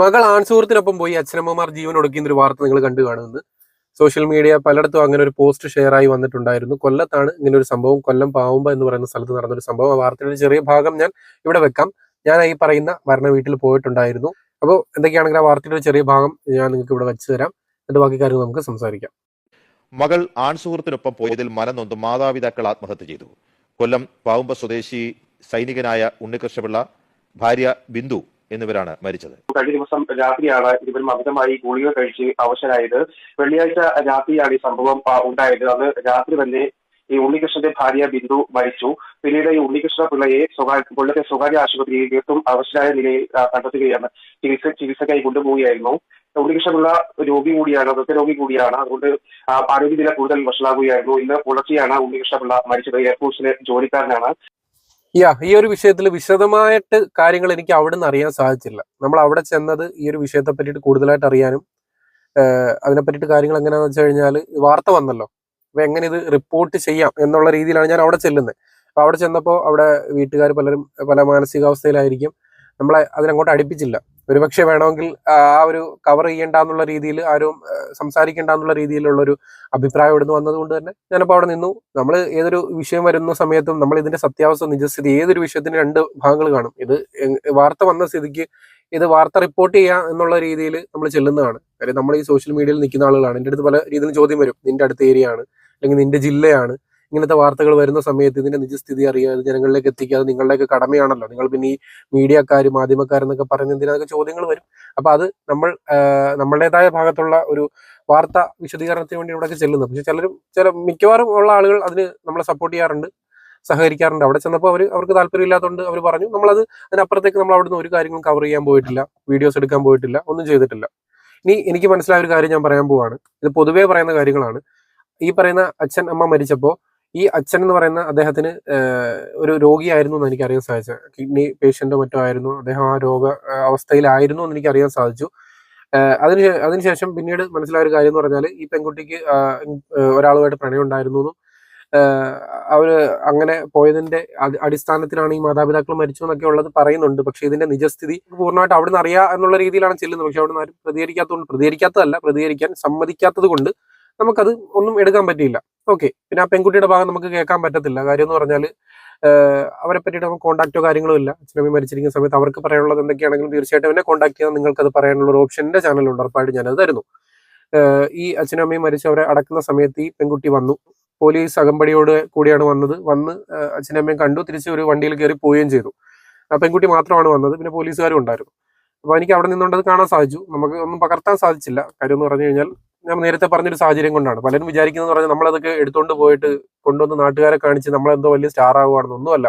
മകൾ ആൺസുഹൃത്തിനൊപ്പം പോയി അച്ഛനമ്മമാർ ജീവൻ ഒടുക്കിയെന്നൊരു വാർത്ത നിങ്ങൾ കണ്ടു കാണുമെന്ന് സോഷ്യൽ മീഡിയ പലയിടത്തും അങ്ങനെ ഒരു പോസ്റ്റ് ഷെയർ ആയി വന്നിട്ടുണ്ടായിരുന്നു. കൊല്ലത്താണ് ഇങ്ങനെ ഒരു സംഭവം. കൊല്ലം പാവുമ്പ എന്ന് പറയുന്ന സ്ഥലത്ത് നടന്ന ഒരു സംഭവം. ആ വാർത്തയുടെ ചെറിയ ഭാഗം ഞാൻ ഇവിടെ വെക്കാം. ഞാൻ ഈ പറയുന്ന ഭരണ വീട്ടിൽ പോയിട്ടുണ്ടായിരുന്നു. അപ്പോൾ എന്തൊക്കെയാണെങ്കിൽ ആ വാർത്തയുടെ ചെറിയ ഭാഗം ഞാൻ നിങ്ങൾക്ക് ഇവിടെ വെച്ചു തരാം. എന്നിട്ട് ബാക്കി കാര്യങ്ങൾ നമുക്ക് സംസാരിക്കാം. മകൾ ആൺസുഹൃത്തിനൊപ്പം പോയതിൽ മനംനൊന്ത് മാതാപിതാക്കൾ ആത്മഹത്യ ചെയ്തു. കൊല്ലം പാവുമ്പ സ്വദേശി സൈനികനായ ഉണ്ണികൃഷ്ണപിള്ള ഭാര്യ ബിന്ദു എന്നിവരാണ് മരിച്ചത്. കഴിഞ്ഞ ദിവസം രാത്രിയാണ് ഇരുവരും അമിതമായി ഗുളിക കഴിച്ച് അവശരായത് വെള്ളിയാഴ്ച രാത്രിയാണ് ഈ സംഭവം ഉണ്ടായത്. അന്ന് രാത്രി തന്നെ ഈ ഉണ്ണികൃഷ്ണന്റെ ഭാര്യ ബിന്ദു മരിച്ചു. പിന്നീട് ഈ ഉണ്ണികൃഷ്ണ പിള്ളയെ സ്വകാര്യ കൊല്ലത്തെ സ്വകാര്യ ആശുപത്രിയിൽ തീർത്തും അവശരായ നിലയിൽ കണ്ടെത്തുകയാണ്. ചികിത്സ ചികിത്സക്കായി കൊണ്ടുപോവുകയായിരുന്നു ഉണ്ണികൃഷ്ണപിള്ള രോഗി കൂടിയാണ് വൃദ്ധരോഗി കൂടിയാണ്. അതുകൊണ്ട് ആരോഗ്യനില കൂടുതൽ വഷളാകുകയായിരുന്നു. ഇന്ന് പുലർച്ചെയാണ് ഉണ്ണികൃഷ്ണപിള്ള മരിച്ചത്. എയർഫോഴ്സിലെ ജോലിക്കാരനാണ്. യാ ഈ ഒരു വിഷയത്തിൽ വിശദമായിട്ട് കാര്യങ്ങൾ എനിക്ക് അവിടെ നിന്ന് അറിയാൻ സാധിച്ചില്ല. നമ്മൾ അവിടെ ചെന്നത് ഈ ഒരു വിഷയത്തെ പറ്റിയിട്ട് കൂടുതലായിട്ട് അറിയാനും അതിനെ പറ്റിയിട്ട് കാര്യങ്ങൾ എങ്ങനെയാണെന്ന് വെച്ച് കഴിഞ്ഞാൽ വാർത്ത വന്നല്ലോ. അപ്പൊ എങ്ങനെ ഇത് റിപ്പോർട്ട് ചെയ്യാം എന്നുള്ള രീതിയിലാണ് ഞാൻ അവിടെ ചെല്ലുന്നത് അപ്പൊ അവിടെ ചെന്നപ്പോൾ അവിടെ വീട്ടുകാർ പലരും പല മാനസികാവസ്ഥയിലായിരിക്കും. നമ്മളെ അതിനങ്ങോട്ട് അടുപ്പിച്ചില്ല. ഒരുപക്ഷെ വേണമെങ്കിൽ ആ ഒരു കവർ ചെയ്യണ്ട എന്നുള്ള രീതിയിൽ ആരും സംസാരിക്കേണ്ട എന്നുള്ള രീതിയിലുള്ള ഒരു അഭിപ്രായം ഇവിടുന്ന് വന്നതുകൊണ്ട് തന്നെ ഞാനപ്പോൾ അവിടെ നിന്നു. നമ്മൾ ഏതൊരു വിഷയം വരുന്ന സമയത്തും നമ്മൾ ഇതിന്റെ സത്യാവസ്ഥ നിജസ്ഥിതി ഏതൊരു വിഷയത്തിന് രണ്ട് ഭാഗങ്ങൾ കാണും. ഇത് വാർത്ത വന്ന സ്ഥിതിക്ക് ഇത് വാർത്ത റിപ്പോർട്ട് ചെയ്യാം എന്നുള്ള രീതിയിൽ നമ്മൾ ചെല്ലുന്നതാണ്. കാര്യം നമ്മൾ ഈ സോഷ്യൽ മീഡിയയിൽ നിൽക്കുന്ന ആളുകളാണ്. എന്റെ അടുത്ത് പല രീതിയിൽ ചോദ്യം വരും. നിന്റെ അടുത്ത ഏരിയ ആണ്. അല്ലെങ്കിൽ നിന്റെ ജില്ലയാണ്. ഇങ്ങനത്തെ വാർത്തകൾ വരുന്ന സമയത്ത് ഇതിന്റെ നിജസ്ഥിതി അറിയാതെ ജനങ്ങളിലേക്ക് എത്തിക്കാതെ നിങ്ങളുടെ നിങ്ങളുടെയൊക്കെ കടമയാണല്ലോ. നിങ്ങൾ പിന്നെ ഈ മീഡിയക്കാർ മാധ്യമക്കാരെന്നൊക്കെ പറഞ്ഞ് എന്തിനൊക്കെ ചോദ്യങ്ങൾ വരും. അപ്പൊ അത് നമ്മൾ നമ്മളുടേതായ ഭാഗത്തുള്ള ഒരു വാർത്ത വിശദീകരണത്തിന് വേണ്ടി ഇവിടെയൊക്കെ ചെല്ലുന്നത്. പക്ഷെ ചിലരും ചില മിക്കവാറും ഉള്ള ആളുകൾ അതിന് നമ്മളെ സപ്പോർട്ട് ചെയ്യാറുണ്ട് സഹകരിക്കാറുണ്ട്. അവിടെ ചെന്നപ്പോൾ അവർ അവർക്ക് താല്പര്യമില്ലാത്തതുകൊണ്ട് അവർ പറഞ്ഞു. നമ്മളത് അതിനപ്പുറത്തേക്ക് നമ്മൾ അവിടുന്ന് ഒരു കാര്യങ്ങളും കവർ ചെയ്യാൻ പോയിട്ടില്ല വീഡിയോസ് എടുക്കാൻ പോയിട്ടില്ല ഒന്നും ചെയ്തിട്ടില്ല. ഇനി എനിക്ക് മനസ്സിലായ ഒരു കാര്യം ഞാൻ പറയാൻ പോവാണ്. ഇത് പൊതുവേ പറയുന്ന കാര്യങ്ങളാണ്. ഈ പറയുന്ന അച്ഛൻ അമ്മ മരിച്ചപ്പോൾ ഈ അച്ഛൻ എന്ന് പറയുന്ന അദ്ദേഹത്തിന് ഒരു രോഗിയായിരുന്നു എന്ന് എനിക്ക് അറിയാൻ സാധിച്ചത്. കിഡ്നി പേഷ്യന്റോ മറ്റോ ആയിരുന്നു. അദ്ദേഹം ആ രോഗ അവസ്ഥയിലായിരുന്നു എന്ന് എനിക്ക് അറിയാൻ സാധിച്ചു അതിന് അതിനുശേഷം പിന്നീട് മനസ്സിലായ ഒരു കാര്യം എന്ന് പറഞ്ഞാൽ ഈ പെൺകുട്ടിക്ക് ഒരാളുമായിട്ട് പ്രണയം ഉണ്ടായിരുന്നു എന്നും അവർ അങ്ങനെ പോയതിന്റെ അടി- അടിസ്ഥാനത്തിലാണ് ഈ മാതാപിതാക്കൾ മരിച്ചു എന്നൊക്കെ ഉള്ളത് പറയുന്നുണ്ട്. പക്ഷെ ഇതിന്റെ നിജസ്ഥിതി പൂർണമായിട്ട് അവിടുന്ന് അറിയാം എന്നുള്ള രീതിയിലാണ് ചെല്ലുന്നത്. പക്ഷെ അവിടുന്ന് ആരും പ്രതികരിക്കാത്തതുകൊണ്ട് പ്രതികരിക്കാത്തതല്ല പ്രതികരിക്കാൻ സമ്മതിക്കാത്തത് കൊണ്ട് നമുക്കത് ഒന്നും എടുക്കാൻ പറ്റിയില്ല. ഓക്കെ പിന്നെ ആ പെൺകുട്ടിയുടെ ഭാഗം നമുക്ക് കേൾക്കാൻ പറ്റത്തില്ല. കാര്യം എന്ന് പറഞ്ഞാൽ അവരെ പറ്റിയിട്ട് നമുക്ക് കോൺടാക്റ്റോ കാര്യങ്ങളോ ഇല്ല. അച്ഛനമ്മ മരിച്ചിരിക്കുന്ന സമയത്ത് അവർക്ക് പറയാനുള്ളത് എന്തൊക്കെയാണെങ്കിലും തീർച്ചയായിട്ടും എന്നെ കോൺടാക്ട് ചെയ്താൽ നിങ്ങൾക്ക് അത് പറയാനുള്ള ഒരു ഓപ്ഷൻ എന്റെ ചാനലുണ്ട് ഉറപ്പായിട്ട് ഞാനത് തരുന്നു. ഈ അച്ഛനമ്മയും മരിച്ച് അവരെ അടക്കുന്ന സമയത്ത് ഈ പെൺകുട്ടി വന്നു. പോലീസ് അകമ്പടിയോട് കൂടിയാണ് വന്നത്. വന്ന് അച്ഛനമ്മയും കണ്ടു. തിരിച്ച് ഒരു വണ്ടിയിൽ കയറി പോവുകയും ചെയ്തു. ആ പെൺകുട്ടി മാത്രമാണ് വന്നത്. പിന്നെ പോലീസുകാരും ഉണ്ടായിരുന്നു. അപ്പോൾ എനിക്ക് അവിടെ നിന്നുകൊണ്ട് കാണാൻ സാധിച്ചു. നമുക്ക് ഒന്നും പകർത്താൻ സാധിച്ചില്ല. കാര്യം എന്ന് പറഞ്ഞു കഴിഞ്ഞാൽ ഞാൻ നേരത്തെ പറഞ്ഞൊരു സാഹചര്യം കൊണ്ടാണ്. പലരും വിചാരിക്കുന്നത് പറഞ്ഞാൽ നമ്മളതൊക്കെ എടുത്തുകൊണ്ട് പോയിട്ട് കൊണ്ടുവന്ന് നാട്ടുകാരെ കാണിച്ച് നമ്മളെന്തോ വലിയ സ്റ്റാർ ആവുകയാണെന്നൊന്നുമല്ല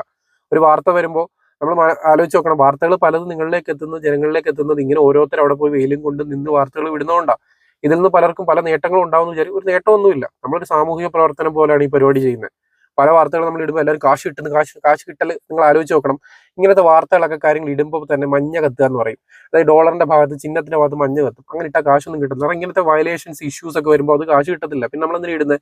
ഒരു വാർത്ത വരുമ്പോൾ നമ്മൾ ആലോചിച്ച് നോക്കണം. വാർത്തകൾ പലതും നിങ്ങളിലേക്ക് എത്തുന്നത് ജനങ്ങളിലേക്ക് എത്തുന്നത് ഇങ്ങനെ ഓരോരുത്തർ അവിടെ പോയി വെയിലും കൊണ്ട് നിന്ന് വാർത്തകൾ വിടുന്നതുകൊണ്ടാണ് ഇതിൽ നിന്ന് പലർക്കും പല നേട്ടങ്ങളും ഉണ്ടാവുമെന്ന് വിചാരിക്കും ഒരു നേട്ടമൊന്നുമില്ല. നമ്മളൊരു സാമൂഹിക പ്രവർത്തനം പോലെയാണ് ഈ പരിപാടി ചെയ്യുന്നത്. പല വാർത്തകൾ നമ്മൾ ഇടുമ്പോൾ എല്ലാവരും കാശ് കിട്ടുന്നു കാശ് കാശ് കിട്ടൽ നിങ്ങൾ ആലോചിച്ച് നോക്കണം. ഇങ്ങനത്തെ വാർത്തകളൊക്കെ കാര്യങ്ങൾ ഇടുമ്പോൾ തന്നെ മഞ്ഞ കത്തുക എന്ന് പറയും. അതായത് ഡോളറിന്റെ ഭാഗത്ത് ചിഹ്നത്തിന്റെ ഭാഗത്ത് മഞ്ഞ കത്തും. അങ്ങനെ ഇട്ടാൽ കാശൊന്നും കിട്ടുന്നില്ല കാരണം ഇങ്ങനത്തെ വയലേഷൻസ് ഇഷ്യൂസ് ഒക്കെ വരുമ്പോൾ അത് കാശ് കിട്ടത്തില്ല. പിന്നെ നമ്മൾ എന്തിനാ ഇടുന്നത്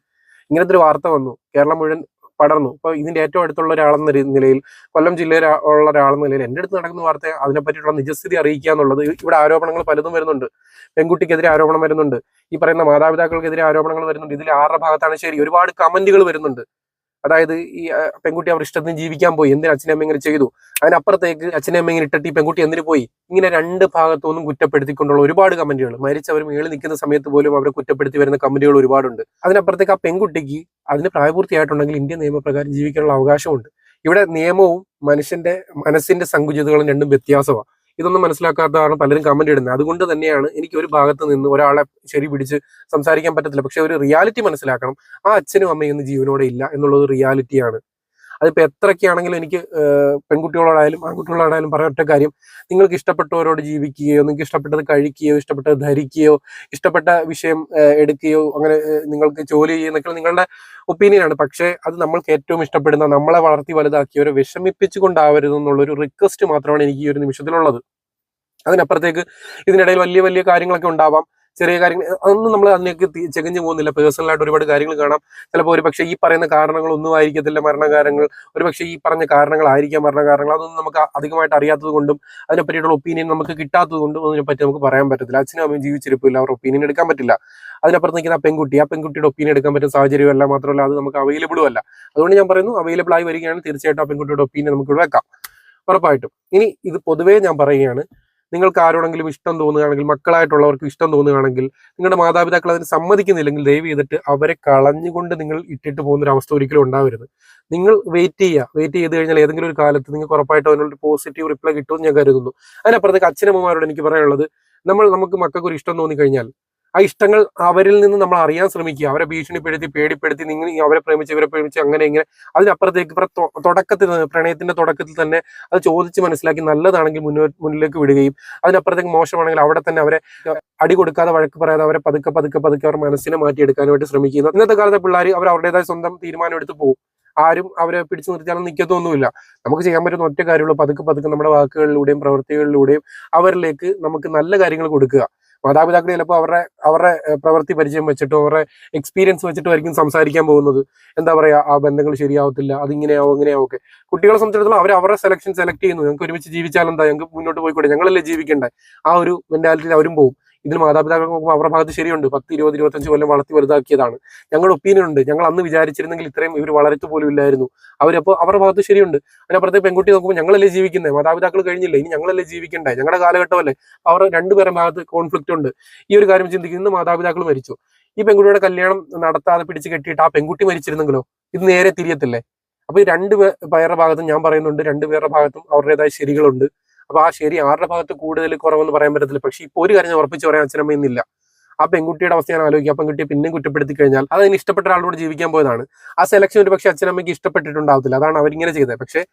ഇങ്ങനത്തെ ഒരു വാർത്ത വന്നു. കേരളം മുഴുവൻ പടർന്നു. അപ്പൊ ഇതിന്റെ ഏറ്റവും അടുത്തുള്ള ഒരാളെന്ന നിലയിൽ കൊല്ലം ജില്ലയിൽ ഉള്ള ഒരാളെന്ന നിലയിൽ എന്റെ അടുത്ത് നടക്കുന്ന വാർത്ത അതിനെ പറ്റിയിട്ടുള്ള നിജസ്ഥിതി അറിയിക്കുക എന്നുള്ളത് ഇവിടെ ആരോപണങ്ങൾ പലതും വരുന്നുണ്ട്. പെൺകുട്ടിക്കെതിരെ ആരോപണം വരുന്നുണ്ട്. ഈ പറയുന്ന മാതാപിതാക്കൾക്കെതിരെ ആരോപണങ്ങൾ വരുന്നുണ്ട്. ഇതിൽ ആരുടെ ഭാഗത്താണ് ശരി? ഒരുപാട് കമന്റുകൾ വരുന്നുണ്ട്. അതായത് ഈ പെൺകുട്ടി അവർ ഇഷ്ടത്തിന് ജീവിക്കാൻ പോയി. എന്തിന് അച്ഛനമ്മ ഇങ്ങനെ ചെയ്തു? അതിനപ്പുറത്തേക്ക് അച്ഛനമ്മ ഇങ്ങനെ ഇട്ടിട്ട് പെൺകുട്ടി എന്തിനു പോയി? ഇങ്ങനെ രണ്ട് ഭാഗത്തുനിന്നും കുറ്റപ്പെടുത്തിക്കൊണ്ടുള്ള ഒരുപാട് കമന്റുകൾ. മരിച്ചവർ മേളിൽ നിൽക്കുന്ന സമയത്ത് പോലും അവരെ കുറ്റപ്പെടുത്തി വരുന്ന കമന്റുകൾ ഒരുപാടുണ്ട്. അതിനപ്പുറത്തേക്ക് ആ പെൺകുട്ടിക്ക് അതിന് പ്രായപൂർത്തിയായിട്ടുണ്ടെങ്കിൽ ഇന്ത്യൻ നിയമപ്രകാരം ജീവിക്കാനുള്ള അവകാശമുണ്ട്. ഇവിടെ നിയമവും മനുഷ്യന്റെ മനസ്സിന്റെ സങ്കുചിതകളും രണ്ടും വ്യത്യാസമാണ് ഇതൊന്നും മനസ്സിലാക്കാത്തതാണ് പലരും കമന്റ് ഇടുന്നത്. അതുകൊണ്ട് തന്നെയാണ് എനിക്ക് ഒരു ഭാഗത്ത് നിന്ന് ഒരാളെ ശരി പിടിച്ച് സംസാരിക്കാൻ പറ്റത്തില്ല. പക്ഷെ ഒരു റിയാലിറ്റി മനസ്സിലാക്കണം. ആ അച്ഛനും അമ്മയും ഇന്ന് ജീവനോടെ ഇല്ല എന്നുള്ളത് റിയാലിറ്റിയാണ് അതിപ്പോ എത്രയ്ക്കാണെങ്കിലും എനിക്ക് പെൺകുട്ടികളോടായാലും ആൺകുട്ടികളോടായാലും പറയാൻ ഒറ്റ കാര്യം. നിങ്ങൾക്ക് ഇഷ്ടപ്പെട്ടവരോട് ജീവിക്കുകയോ നിങ്ങൾക്ക് ഇഷ്ടപ്പെട്ടത് കഴിക്കുകയോ ഇഷ്ടപ്പെട്ടത് ധരിക്കുകയോ ഇഷ്ടപ്പെട്ട വിഷയം എടുക്കുകയോ അങ്ങനെ നിങ്ങൾക്ക് ജോലി ചെയ്യുന്നൊക്കെ നിങ്ങളുടെ ഒപ്പീനിയനാണ് പക്ഷേ അത് നമ്മൾക്ക് ഏറ്റവും ഇഷ്ടപ്പെടുന്ന നമ്മളെ വളർത്തി വലുതാക്കിയവരെ വിഷമിപ്പിച്ചുകൊണ്ടാവരുത് എന്നുള്ളൊരു റിക്വസ്റ്റ് മാത്രമാണ് എനിക്ക് ഈ ഒരു നിമിഷത്തിലുള്ളത്. അതിനപ്പുറത്തേക്ക് ഇതിനിടയിൽ വലിയ വലിയ കാര്യങ്ങളൊക്കെ ഉണ്ടാവാം. ചെറിയ കാര്യങ്ങൾ അതൊന്നും നമ്മൾ അതിനേക്ക് ചെകഞ്ഞു പോകുന്നില്ല. പേഴ്സണലായിട്ട് ഒരുപാട് കാര്യങ്ങൾ കാണാം. ചിലപ്പോൾ ഒരു പക്ഷേ ഈ പറയുന്ന കാരണങ്ങളൊന്നും ആയിരിക്കത്തില്ല മരണകാരങ്ങൾ ഒരു പക്ഷേ ഈ പറഞ്ഞ കാരണങ്ങളായിരിക്കാം മരണകാരണങ്ങൾ അതൊന്നും നമുക്ക് അധികമായിട്ട് അറിയാത്തത് കൊണ്ടും അതിനെപ്പറ്റിയിട്ടുള്ള ഒപ്പീനിയൻ നമുക്ക് കിട്ടാത്തത് കൊണ്ടും അതിനെ പറ്റി നമുക്ക് പറയാൻ പറ്റത്തില്ല. അച്ഛനും അമ്മയും ജീവിച്ചിരിപ്പില്ല. അവരുടെ ഒപ്പീനിയൻ എടുക്കാൻ പറ്റില്ല. അതിനപ്പുറത്ത് നിൽക്കുന്ന ആ പെൺകുട്ടി ആ പെൺകുട്ടിയുടെ ഒപ്പീനിയൻ എടുക്കാൻ പറ്റുന്ന സാഹചര്യമല്ല മാത്രമല്ല അത് നമുക്ക് അവൈലബിളും അല്ല. അതുകൊണ്ട് ഞാൻ പറയുന്നു അവൈലബിൾ ആയി വരികയാണെങ്കിൽ തീർച്ചയായിട്ടും ആ പെൺകുട്ടിയുടെ ഒപ്പീനിയൻ നമുക്ക് വെക്കാം ഉറപ്പായിട്ടും. ഇനി ഇത് പൊതുവേ ഞാൻ പറയുകയാണ് നിങ്ങൾക്ക് ആരോടെങ്കിലും ഇഷ്ടം തോന്നുകയാണെങ്കിൽ മക്കളായിട്ടുള്ളവർക്ക് ഇഷ്ടം തോന്നുകയാണെങ്കിൽ നിങ്ങളുടെ മാതാപിതാക്കൾ അതിന് സമ്മതിക്കുന്നില്ലെങ്കിൽ ദയവ് ചെയ്തിട്ട് അവരെ കളഞ്ഞുകൊണ്ട് നിങ്ങൾ ഇട്ടിട്ട് പോകുന്ന ഒരു അവസ്ഥ ഒരിക്കലും ഉണ്ടാവരുത്. നിങ്ങൾ വെയിറ്റ് ചെയ്യുക. വെയിറ്റ് ചെയ്ത് കഴിഞ്ഞാൽ ഏതെങ്കിലും ഒരു കാലത്ത് നിങ്ങൾക്ക് ഉറപ്പായിട്ടും അതിനൊരു പോസിറ്റീവ് റിപ്ലൈ കിട്ടുമെന്ന് ഞാൻ കരുതുന്നു. അതിനപ്പുറത്തേക്ക് അച്ഛനമ്മമാരോട് എനിക്ക് പറയാനുള്ളത് നമ്മൾ നമുക്ക് മക്കൾക്ക് ഒരു ഇഷ്ടം തോന്നിക്കഴിഞ്ഞാൽ ആ ഇഷ്ടങ്ങൾ അവരിൽ നിന്ന് നമ്മൾ അറിയാൻ ശ്രമിക്കുക. അവരെ ഭീഷണിപ്പെടുത്തി പേടിപ്പെടുത്തി നിങ്ങൾ അവരെ പ്രേമിച്ച് ഇവരെ പ്രേമിച്ച് അങ്ങനെ ഇങ്ങനെ അതിനപ്പുറത്തേക്ക് തുടക്കത്തിൽ പ്രണയത്തിന്റെ തുടക്കത്തിൽ തന്നെ അത് ചോദിച്ച് മനസ്സിലാക്കി നല്ലതാണെങ്കിൽ മുന്നോ മുന്നിലേക്ക് വിടുകയും അതിനപ്പുറത്തേക്ക് മോശമാണെങ്കിൽ അവിടെ തന്നെ അവരെ അടി കൊടുക്കാതെ വഴക്ക് പറയാതെ അവരെ പതുക്കെ പതുക്കെ പതുക്കെ അവർ മനസ്സിനെ മാറ്റിയെടുക്കാനായിട്ട് ശ്രമിക്കുന്നു. ഇന്നത്തെ കാലത്തെ പിള്ളേർ അവർ അവരുടേതായ സ്വന്തം തീരുമാനം എടുത്ത് പോകും ആരും അവരെ പിടിച്ചു നിർത്തിയാലും നിൽക്കത്തൊന്നുമില്ല നമുക്ക് ചെയ്യാൻ പറ്റുന്ന ഒറ്റ കാര്യമുള്ളൂ പതുക്കെ പതുക്കെ നമ്മുടെ വാക്കുകളിലൂടെയും പ്രവൃത്തികളിലൂടെയും അവരിലേക്ക് നമുക്ക് നല്ല കാര്യങ്ങൾ കൊടുക്കുക. മാതാപിതാക്കൾ ചിലപ്പോൾ അവരുടെ അവരുടെ പ്രവൃത്തി പരിചയം വെച്ചിട്ടോ അവരുടെ എക്സ്പീരിയൻസ് വെച്ചിട്ടോ ആയിരിക്കും സംസാരിക്കാൻ പോകുന്നത്. എന്താ പറയാ ആ ബന്ധങ്ങൾ ശരിയാവത്തില്ല അതിങ്ങനെയാവും ഇങ്ങനെയാവും ഒക്കെ. കുട്ടികളെ സംബന്ധിച്ചിടത്തോളം അവർ അവരുടെ സെലക്ഷൻ സെലക്ട് ചെയ്യുന്നു. ഞങ്ങൾക്ക് ഒരുമിച്ച് ജീവിച്ചാൽ എന്താ? ഞങ്ങൾക്ക് മുന്നോട്ട് പോയിക്കൂടെ? ഞങ്ങളല്ലേ ജീവിക്കണ്ടേ? ആ ഒരു മെന്റാലിറ്റിയിൽ അവരും പോകും ഇതിൽ മാതാപിതാക്കൾ നോക്കുമ്പോൾ അവരുടെ ഭാഗത്ത് ശരിയുണ്ട്. പത്ത് ഇരുപത് ഇരുപത്തഞ്ച് കൊല്ലം വളർത്തി വലുതാക്കിയതാണ്. ഞങ്ങളുടെ ഒപ്പീനിയൻ ഉണ്ട്. ഞങ്ങൾ അന്ന് വിചാരിച്ചിരുന്നെങ്കിൽ ഇത്രയും ഇവർ വളരത്തു പോലും ഇല്ലായിരുന്നു. അവരപ്പോൾ അവരുടെ ഭാഗത്ത് ശരിയുണ്ട്. അതിനപ്പുറത്തെ പെൺകുട്ടി നോക്കുമ്പോൾ ഞങ്ങളല്ലേ ജീവിക്കുന്നത് മാതാപിതാക്കൾ കഴിഞ്ഞില്ല? ഇനി ഞങ്ങളല്ലേ ജീവിക്കണ്ടേ? ഞങ്ങളുടെ കാലഘട്ടമല്ലേ? അവർ രണ്ടുപേരുടെ ഭാഗത്ത് കോൺഫ്ലിക്റ്റ് ഉണ്ട്. ഈ ഒരു കാര്യം ചിന്തിക്കുന്നത് മാതാപിതാക്കൾ മരിച്ചു. ഈ പെൺകുട്ടിയുടെ കല്യാണം നടത്താതെ പിടിച്ച് കെട്ടിയിട്ട് ആ പെൺകുട്ടി മരിച്ചിരുന്നെങ്കിലോ? ഇത് നേരെ തിരിയത്തില്ലേ? അപ്പൊ ഈ രണ്ട് പേരുടെ ഭാഗത്തും ഞാൻ പറയുന്നുണ്ട് രണ്ടുപേരുടെ ഭാഗത്തും അവരുടേതായ ശരികളുണ്ട്. അപ്പൊ ആ ശരി ആരുടെ ഭാഗത്ത് കൂടുതൽ കുറവെന്ന് പറയാൻ പറ്റത്തില്ല. പക്ഷെ ഇപ്പൊ ഒരു കാര്യം ഞാൻ ഉറപ്പിച്ച് പറയാൻ അച്ഛനമ്മ ഇന്നില്ല ആ പെൺകുട്ടിയുടെ അവസ്ഥ ഞാൻ ആലോചിക്കുക ആ പെൺകുട്ടിയെ പിന്നെയും കുറ്റപ്പെടുത്തി കഴിഞ്ഞാൽ അത് ഇഷ്ടപ്പെട്ട ഒരാളോട് ജീവിക്കാൻ പോയതാണ്. ആ സെലക്ഷൻ ഒരു പക്ഷെ അച്ഛനമ്മയ്ക്ക് ഇഷ്ടപ്പെട്ടിട്ടുണ്ടാവത്തില്ല. അതാണ് അവരിങ്ങനെ ചെയ്തത്. പക്ഷെ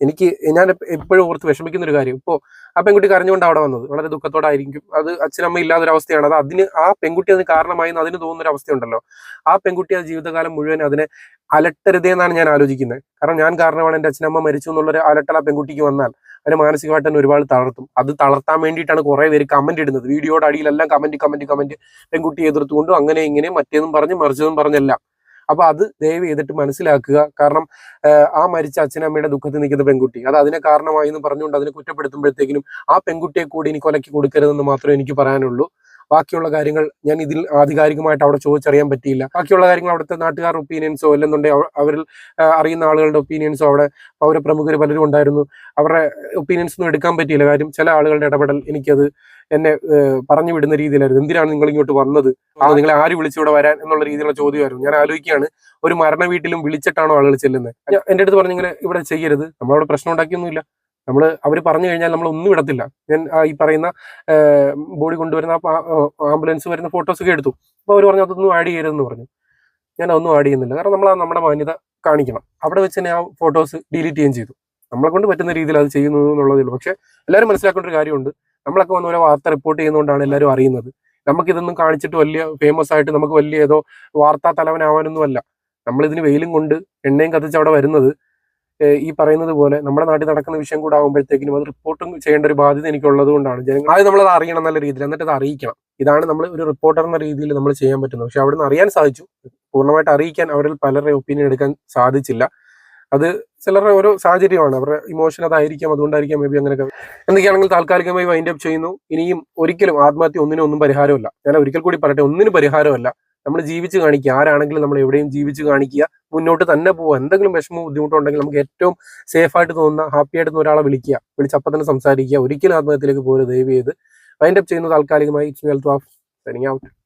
എനിക്ക് ഞാൻ എപ്പ- എപ്പോഴും ഓർത്ത് വിഷമിക്കുന്ന ഒരു കാര്യം. ഇപ്പോ ആ പെൺകുട്ടി കരഞ്ഞുകൊണ്ട് അവിടെ വന്നത് വളരെ ദുഃഖത്തോടായിരിക്കും. അത് അച്ഛനമ്മ ഇല്ലാത്തൊരവസ്ഥയാണ്. അത് അതിന് ആ പെൺകുട്ടി അതിന് കാരണമായി അതിന് തോന്നുന്ന ഒരു അവസ്ഥയുണ്ടല്ലോ ആ പെൺകുട്ടി ആ ജീവിതകാലം മുഴുവൻ അതിനെ അലട്ടരുതേ എന്നാണ് ഞാൻ ആലോചിക്കുന്നത്. കാരണം ഞാൻ കാരണമാണ് എന്റെ അച്ഛനമ്മ മരിച്ചു എന്നുള്ളൊരു അലട്ടൽ ആ പെൺകുട്ടിക്ക് വന്നാൽ. അതിനെ മാനസികമായിട്ട് തന്നെ ഒരുപാട് തളർത്തും. അത് തളർത്താൻ വേണ്ടിയിട്ടാണ് കുറെ പേര് കമന്റ് ഇടുന്നത്. വീഡിയോയുടെ അടിയിലെല്ലാം കമന്റ് കമന്റ് കമന്റ് പെൺകുട്ടി എതിർത്തുകൊണ്ടും അങ്ങനെ ഇങ്ങനെ മറ്റേതും പറഞ്ഞ് മറിച്ചതും പറഞ്ഞെല്ലാം. അപ്പൊ അത് ദയവ് ചെയ്തിട്ട് മനസ്സിലാക്കുക. കാരണം ആ മരിച്ച അച്ഛനമ്മയുടെ ദുഃഖത്തിൽ നിൽക്കുന്ന പെൺകുട്ടി അത് അതിനെ കാരണമായി എന്ന് പറഞ്ഞുകൊണ്ട് അതിനെ കുറ്റപ്പെടുത്തുമ്പോഴത്തേക്കിനും ആ പെൺകുട്ടിയെ കൂടി ഇനി കൊലക്കി കൊടുക്കരുതെന്ന് മാത്രമേ എനിക്ക് പറയാനുള്ളൂ. ബാക്കിയുള്ള കാര്യങ്ങൾ ഞാൻ ഇതിൽ ആധികാരികമായിട്ട് അവിടെ ചോദിച്ചറിയാൻ പറ്റിയില്ല. ബാക്കിയുള്ള കാര്യങ്ങൾ അവിടുത്തെ നാട്ടുകാർ ഒപ്പീനിയൻസോ അല്ലെന്നുണ്ടെങ്കിൽ അവ- അവരിൽ അറിയുന്ന ആളുകളുടെ ഒപ്പീനിയൻസോ അവിടെ പൗരപ്രമുഖർ പലരും ഉണ്ടായിരുന്നു. അവരുടെ ഒപ്പീനിയൻസ് ഒന്നും എടുക്കാൻ പറ്റിയില്ല. കാര്യം ചില ആളുകളുടെ ഇടപെടൽ എനിക്കത് എന്നെ പറഞ്ഞു വിടുന്ന രീതിയിലായിരുന്നു. എന്തിനാണ് നിങ്ങൾ ഇങ്ങോട്ട് വന്നത്? ആ നിങ്ങളെ ആര് വിളിച്ചിവിടെ വരാൻ എന്നുള്ള രീതിയിലുള്ള ചോദ്യമായിരുന്നു. ഞാൻ ആലോചിക്കുകയാണ് ഒരു മരണ വീട്ടിലും വിളിച്ചിട്ടാണോ ആളുകൾ ചെല്ലുന്നത്? എന്റെ അടുത്ത് പറഞ്ഞു ഇങ്ങനെ ഇവിടെ ചെയ്യരുത്. നമ്മളവിടെ പ്രശ്നം ഉണ്ടാക്കിയൊന്നുമില്ല. നമ്മൾ അവർ പറഞ്ഞു കഴിഞ്ഞാൽ നമ്മൾ ഒന്നും ഇടത്തില്ല. ഞാൻ ഈ പറയുന്ന ബോഡി കൊണ്ടുവരുന്ന ആംബുലൻസ് വരുന്ന ഫോട്ടോസ് ഒക്കെ എടുത്തു. അപ്പോൾ അവർ പറഞ്ഞു അതൊന്നും ആഡ് ചെയ്യരുതെന്ന് പറഞ്ഞു. ഞാൻ അതൊന്നും ആഡ് ചെയ്യുന്നില്ല. കാരണം നമ്മൾ നമ്മുടെ മാന്യത കാണിക്കണം. അവിടെ വെച്ച് തന്നെ ആ ഫോട്ടോസ് ഡിലീറ്റ് ചെയ്യുകയും ചെയ്തു. നമ്മളെ കൊണ്ട് പറ്റുന്ന രീതിയിൽ അത് ചെയ്യുന്നു എന്നുള്ളതേ ഉള്ളൂ. പക്ഷെ എല്ലാവരും മനസ്സിലാക്കേണ്ട ഒരു കാര്യമുണ്ട്. നമ്മളൊക്കെ വന്ന ഓരോ വാർത്ത റിപ്പോർട്ട് ചെയ്യുന്നതുകൊണ്ടാണ് എല്ലാവരും അറിയുന്നത്. നമുക്കിതൊന്നും കാണിച്ചിട്ട് വലിയ ഫേമസ് ആയിട്ട് നമുക്ക് വലിയ ഏതോ വാർത്താ തലവനാവാനൊന്നും അല്ല നമ്മളിതിന് വെയിലും കൊണ്ട് എണ്ണയും കത്തിച്ച് അവിടെ വരുന്നത് ഈ പറയുന്നത് പോലെ നമ്മുടെ നാട്ടിൽ നടക്കുന്ന വിഷയം കൂടെ ആകുമ്പോഴത്തേക്കിനും അത് റിപ്പോർട്ടും ചെയ്യേണ്ട ഒരു ബാധ്യത എനിക്കുള്ളത് കൊണ്ടാണ് ജനങ്ങൾ ആദ്യം അത് അറിയണം നല്ല രീതിയിൽ എന്നിട്ട് അത് അറിയിക്കണം. ഇതാണ് നമ്മൾ ഒരു റിപ്പോർട്ടർ എന്ന രീതിയിൽ നമ്മൾ ചെയ്യാൻ പറ്റുന്നത്. പക്ഷെ അവിടെ നിന്ന് അറിയാൻ സാധിച്ചു. പൂർണമായിട്ട് അറിയിക്കാൻ അവരിൽ പലരുടെ ഒപ്പീനിയൻ എടുക്കാൻ സാധിച്ചില്ല. അത് ചിലരുടെ ഓരോ സാഹചര്യമാണ്. അവരുടെ ഇമോഷൻ അതായിരിക്കാം അതുകൊണ്ടായിരിക്കാം മേ ബി അങ്ങനെയൊക്കെ. എന്തൊക്കെയാണെങ്കിൽ താൽക്കാലികമായി വൈൻഡ് അപ്പ് ചെയ്യുന്നു. ഇനിയും ഒരിക്കലും ആത്മഹത്യ ഒന്നിനും ഒന്നും പരിഹാരമല്ല. ഞാൻ ഒരിക്കൽ കൂടി പറയട്ടെ ഒന്നിനും പരിഹാരമല്ല. നമ്മൾ ജീവിച്ച് കാണിക്കുക. ആരാണെങ്കിലും നമ്മൾ എവിടെയും ജീവിച്ച് കാണിക്കുക. മുന്നോട്ട് തന്നെ പോവുക. എന്തെങ്കിലും വിഷമവും ബുദ്ധിമുട്ടോ ഉണ്ടെങ്കിൽ നമുക്ക് ഏറ്റവും സേഫ് ആയിട്ട് തോന്നുന്ന ഹാപ്പി ആയിട്ട് ഒരാളെ വിളിക്കുക. വിളിച്ച് അപ്പം തന്നെ സംസാരിക്കുക. ഒരിക്കലും ആത്മഹത്യയിലേക്ക് പോലും ദയവ് ചെയ്ത്. വൈൻഡപ്പ് ചെയ്യുന്നു താൽക്കാലികമായി. ഇറ്റ്സ് ഹെൽത്ത് ഓഫ് സെനിങ് ഔട്ട്